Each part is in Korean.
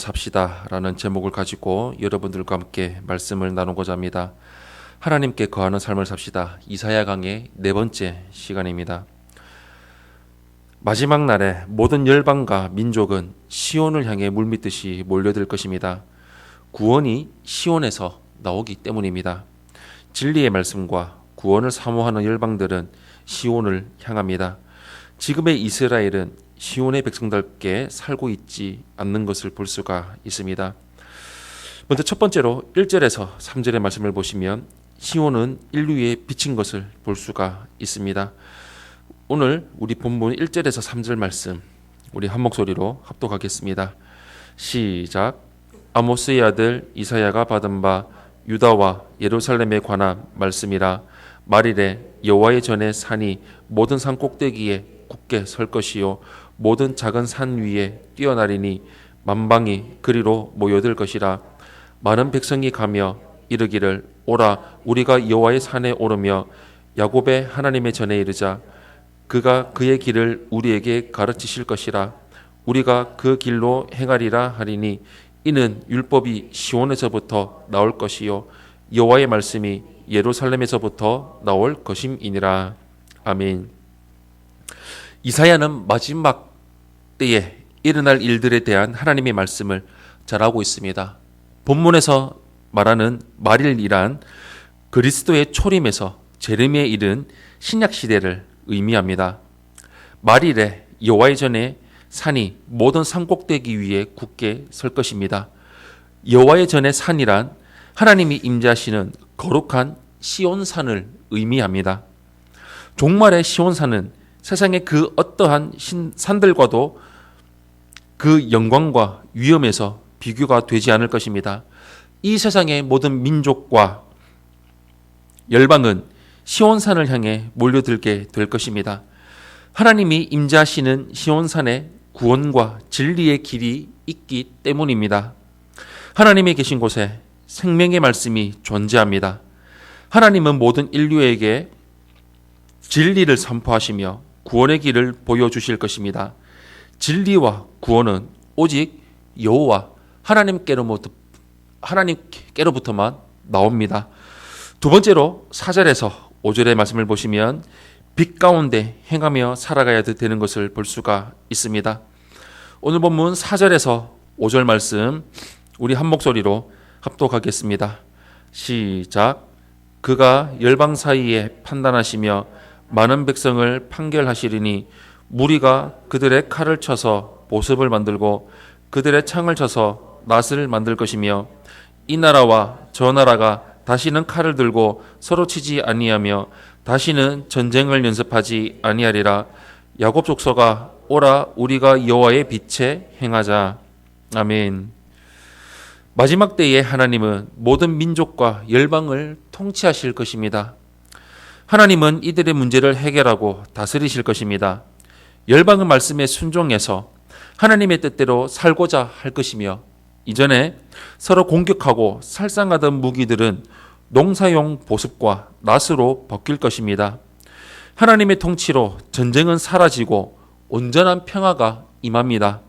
삽시다라는 제목을 가지고 여러분들과 함께 말씀을 나누고자 합니다. 하나님께 거하는 삶을 삽시다. 이사야 강의 네 번째 시간입니다. 마지막 날에 모든 열방과 민족은 시온을 향해 물밀듯이 몰려들 것입니다. 구원이 시온에서 나오기 때문입니다. 진리의 말씀과 구원을 사모하는 열방들은 시온을 향합니다. 지금의 이스라엘은 시온의 백성답게 살고 있지 않는 것을 볼 수가 있습니다. 먼저 첫 번째로 1절에서 3절의 말씀을 보시면 시온은 인류에 비친 것을 볼 수가 있습니다. 오늘 우리 본문 1절에서 3절 말씀 우리 한 목소리로 합독하겠습니다. 시작. 아모스의 아들 이사야가 받은 바 유다와 예루살렘에 관한 말씀이라 말이래 여호와의 전에 산이 모든 산 꼭대기에 굳게 설 것이요 모든 작은 산 위에 뛰어나리니 만방이 그리로 모여들 것이라. 많은 백성이 가며 이르기를 오라 우리가 여호와의 산에 오르며 야곱의 하나님의 전에 이르자. 그가 그의 길을 우리에게 가르치실 것이라. 우리가 그 길로 행하리라 하리니 이는 율법이 시온에서부터 나올 것이요 여호와의 말씀이 예루살렘에서부터 나올 것임이니라. 아멘. 이사야는 마지막 때에 일어날 일들에 대한 하나님의 말씀을 잘하고 있습니다. 본문에서 말하는 말일이란 그리스도의 초림에서 제르미에 이른 신약 시대를 의미합니다. 말일에 여호와의 전에 산이 모든 산꼭대기 위에 굳게 설 것입니다. 여호와의 전에 산이란 하나님이 임재하시는 거룩한 시온산을 의미합니다. 종말의 시온산은 세상의 그 어떠한 신, 산들과도 그 영광과 위엄에서 비교가 되지 않을 것입니다. 이 세상의 모든 민족과 열방은 시온산을 향해 몰려들게 될 것입니다. 하나님이 임재하시는 시온산에 구원과 진리의 길이 있기 때문입니다. 하나님이 계신 곳에 생명의 말씀이 존재합니다. 하나님은 모든 인류에게 진리를 선포하시며 구원의 길을 보여주실 것입니다. 진리와 구원은 오직 여호와 하나님께로부터 하나님께로부터만 나옵니다. 두 번째로 4절에서 5절의 말씀을 보시면 빛 가운데 행하며 살아가야 되는 것을 볼 수가 있습니다. 오늘 본문 4절에서 5절 말씀 우리 한 목소리로 합독하겠습니다. 시작. 그가 열방 사이에 판단하시며 많은 백성을 판결하시리니 무리가 그들의 칼을 쳐서 보습을 만들고 그들의 창을 쳐서 낫을 만들 것이며 이 나라와 저 나라가 다시는 칼을 들고 서로 치지 아니하며 다시는 전쟁을 연습하지 아니하리라 야곱 족속아 오라 우리가 여호와의 빛에 행하자 아멘 마지막 때에 하나님은 모든 민족과 열방을 통치하실 것입니다. 하나님은 이들의 문제를 해결하고 다스리실 것입니다. 열방은 말씀에 순종해서 하나님의 뜻대로 살고자 할 것이며 이전에 서로 공격하고 살상하던 무기들은 농사용 보습과 낫으로 벗길 것입니다. 하나님의 통치로 전쟁은 사라지고 온전한 평화가 임합니다.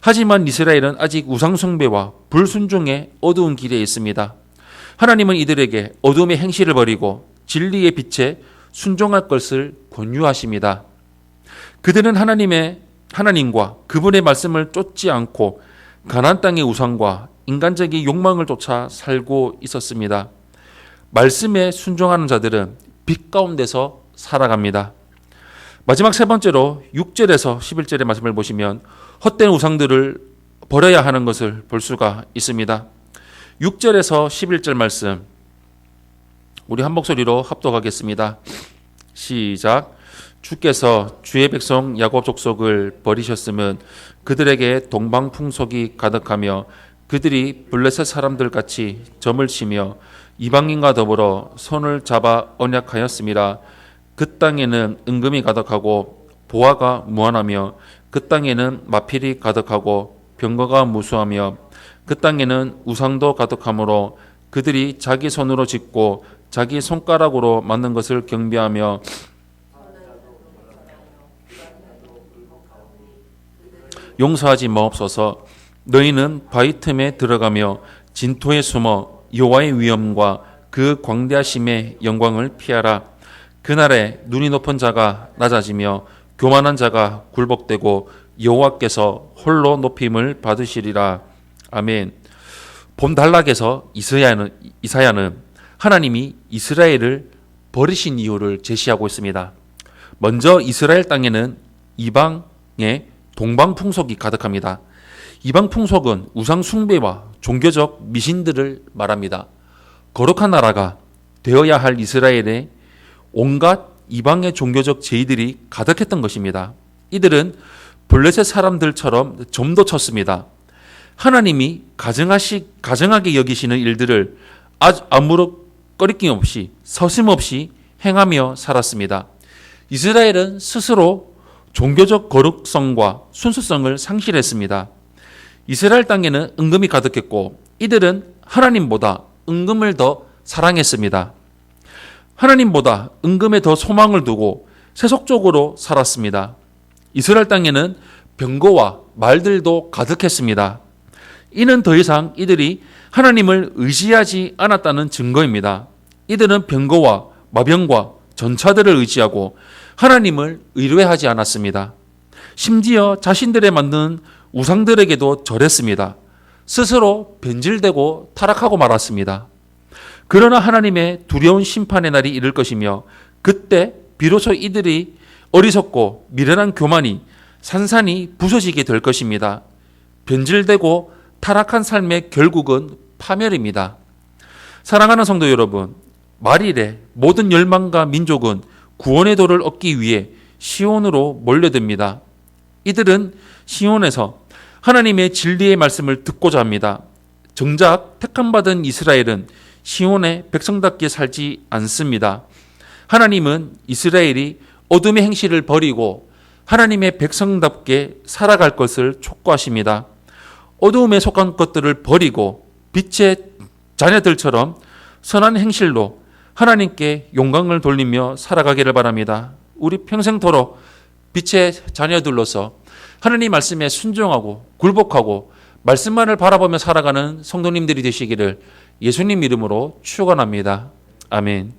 하지만 이스라엘은 아직 우상숭배와 불순종의 어두운 길에 있습니다. 하나님은 이들에게 어둠의 행실을 버리고 진리의 빛에 순종할 것을 권유하십니다. 그들은 하나님의 하나님과 그분의 말씀을 쫓지 않고 가나안 땅의 우상과 인간적인 욕망을 쫓아 살고 있었습니다. 말씀에 순종하는 자들은 빛 가운데서 살아갑니다. 마지막 세 번째로 6절에서 11절의 말씀을 보시면 헛된 우상들을 버려야 하는 것을 볼 수가 있습니다. 6절에서 11절 말씀 우리 한 목소리로 합독하겠습니다. 시작. 주께서 주의 백성 야곱 족속을 버리셨으면 그들에게 동방 풍속이 가득하며 그들이 블레셋 사람들 같이 점을 치며 이방인과 더불어 손을 잡아 언약하였음이라 그 땅에는 은금이 가득하고 보화가 무한하며 그 땅에는 마필이 가득하고 병거가 무수하며 그 땅에는 우상도 가득하므로 그들이 자기 손으로 짓고 자기 손가락으로 만든 것을 경배하며 용서하지 마옵소서 너희는 바위 틈에 들어가며 진토에 숨어 여호와의 위엄과 그 광대하심의 영광을 피하라. 그날에 눈이 높은 자가 낮아지며 교만한 자가 굴복되고 여호와께서 홀로 높임을 받으시리라. 아멘. 본 단락에서 이사야는, 이사야는 하나님이 이스라엘을 버리신 이유를 제시하고 있습니다. 먼저 이스라엘 땅에는 이방의 동방 풍속이 가득합니다. 이방 풍속은 우상 숭배와 종교적 미신들을 말합니다. 거룩한 나라가 되어야 할 이스라엘에 온갖 이방의 종교적 제의들이 가득했던 것입니다. 이들은 블레셋 사람들처럼 점도 쳤습니다. 하나님이 가증하시, 가증하게 여기시는 일들을 아무런 꺼리낌 없이 서슴없이 행하며 살았습니다. 이스라엘은 스스로 종교적 거룩성과 순수성을 상실했습니다. 이스라엘 땅에는 은금이 가득했고 이들은 하나님보다 은금을 더 사랑했습니다. 하나님보다 은금에 더 소망을 두고 세속적으로 살았습니다. 이스라엘 땅에는 병거와 말들도 가득했습니다. 이는 더 이상 이들이 하나님을 의지하지 않았다는 증거입니다. 이들은 병거와 마병과 전차들을 의지하고 하나님을 의뢰하지 않았습니다. 심지어 자신들의 만든 우상들에게도 절했습니다. 스스로 변질되고 타락하고 말았습니다. 그러나 하나님의 두려운 심판의 날이 이를 것이며 그때 비로소 이들이 어리석고 미련한 교만이 산산이 부서지게 될 것입니다. 변질되고 타락한 삶의 결국은 파멸입니다. 사랑하는 성도 여러분, 말일에 모든 열망과 민족은 구원의 도를 얻기 위해 시온으로 몰려듭니다. 이들은 시온에서 하나님의 진리의 말씀을 듣고자 합니다. 정작 택함받은 이스라엘은 시온의 백성답게 살지 않습니다. 하나님은 이스라엘이 어둠의 행실을 버리고 하나님의 백성답게 살아갈 것을 촉구하십니다. 어두움에 속한 것들을 버리고 빛의 자녀들처럼 선한 행실로 하나님께 영광을 돌리며 살아가기를 바랍니다. 우리 평생토록 빛의 자녀들로서 하나님 말씀에 순종하고 굴복하고 말씀만을 바라보며 살아가는 성도님들이 되시기를 예수님 이름으로 축원합니다. 아멘.